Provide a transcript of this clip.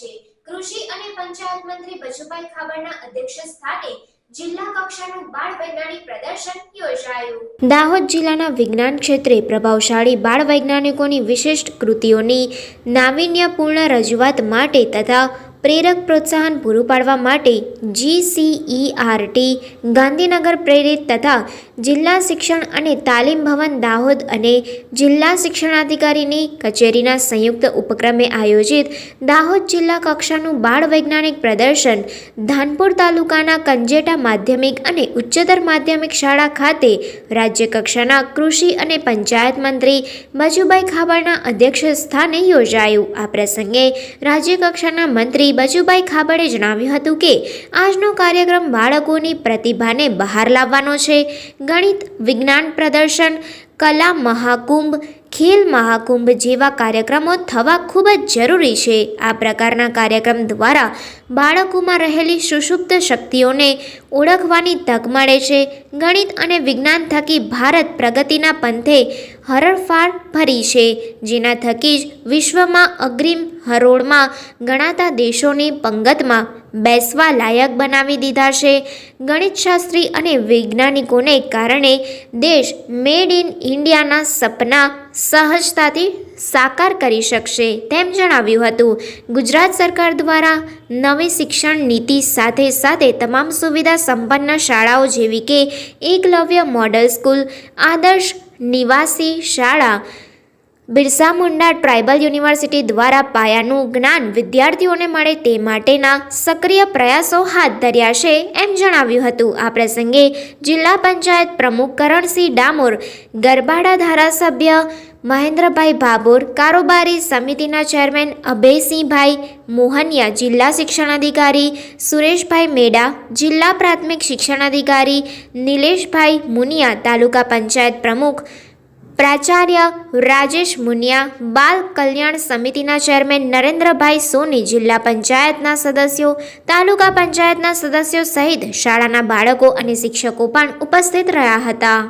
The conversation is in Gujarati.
છે. કૃષિ અને પંચાયત મંત્રી બચુભાઈ ખાબડના અધ્યક્ષ સ્થાને દાહોદ જિલ્લાના વિજ્ઞાન ક્ષેત્રે પ્રભાવશાળી બાળ વૈજ્ઞાનિકોની વિશિષ્ટ કૃતિઓની નાવીન્યપૂર્ણ રજૂઆત માટે તથા પ્રેરક પ્રોત્સાહન પૂરું પાડવા માટે જીસીઈઆરટી ગાંધીનગર પ્રેરિત તથા જિલ્લા શિક્ષણ અને તાલીમ ભવન દાહોદ અને જિલ્લા શિક્ષણાધિકારીની કચેરીના સંયુક્ત ઉપક્રમે આયોજિત દાહોદ જિલ્લા કક્ષાનું બાળ વૈજ્ઞાનિક પ્રદર્શન ધાનપુર તાલુકાના કંજેટા માધ્યમિક અને ઉચ્ચતર માધ્યમિક શાળા ખાતે રાજ્ય કક્ષાના કૃષિ અને પંચાયત મંત્રી બચુભાઈ ખાબડના અધ્યક્ષ સ્થાને યોજાયું. આ પ્રસંગે રાજ્ય કક્ષાના મંત્રી બચુભાઈ ખાબડે જણાવ્યું હતું કે, આજનો કાર્યક્રમ બાળકોની પ્રતિભાને બહાર લાવવાનો છે. ગણિત, વિજ્ઞાન પ્રદર્શન, કલા મહાકુંભ, ખેલ મહાકુંભ જેવા કાર્યક્રમો થવા ખૂબ જ જરૂરી છે. આ પ્રકારના કાર્યક્રમ દ્વારા બાળકોમાં રહેલી સુષુપ્ત શક્તિઓને ઓળખવાની તક મળે છે. ગણિત અને વિજ્ઞાન થકી ભારત પ્રગતિના પંથે હરણફાળ ભરી છે. જેના થકી જ વિશ્વમાં અગ્રિમ હરોળમાં ગણાતા દેશોની પંગતમાં બેસવા લાયક બનાવી દીધા છે. ગણિતશાસ્ત્રી અને વૈજ્ઞાનિકોને કારણે દેશ મેડ ઇન ઇન્ડિયાના સપના સહજતાથી સાકાર કરી શકશે તેમ જણાવ્યું હતું. ગુજરાત સરકાર દ્વારા નવી શિક્ષણ નીતિ સાથે સાથે તમામ સુવિધા સંપન્ન શાળાઓ જેવી કે એકલવ્ય મોડલ સ્કૂલ, આદર્શ નિવાસી શાળા બિરસા મુંડા ટ્રાઇબલ યુનિવર્સિટી દ્વારા પાયાનું જ્ઞાન વિદ્યાર્થીઓને મળે તે માટેના સક્રિય પ્રયાસો હાથ ધર્યા છે એમ જણાવ્યું હતું. આ પ્રસંગે જિલ્લા પંચાયત પ્રમુખ કરણસિંહ ડામોર, ગરબાડા ધારાસભ્ય મહેન્દ્રભાઈ ભાભોર, કારોબારી સમિતિના ચેરમેન અભયસિંહભાઈ મોહનિયા, જિલ્લા શિક્ષણાધિકારી સુરેશભાઈ મેડા, જિલ્લા પ્રાથમિક શિક્ષણાધિકારી નિલેશભાઈ મુનિયા, તાલુકા પંચાયત પ્રમુખ પ્રાચાર્ય રાજેશ મુનિયા બાલ કલ્યાણ સમિતિના ચેરમેન નરેન્દ્રભાઈ સોની જિલ્લા પંચાયતના સદસ્યો, તાલુકા પંચાયતના સદસ્યો સહિત શાળાના બાળકો અને શિક્ષકો પણ ઉપસ્થિત રહ્યા હતા.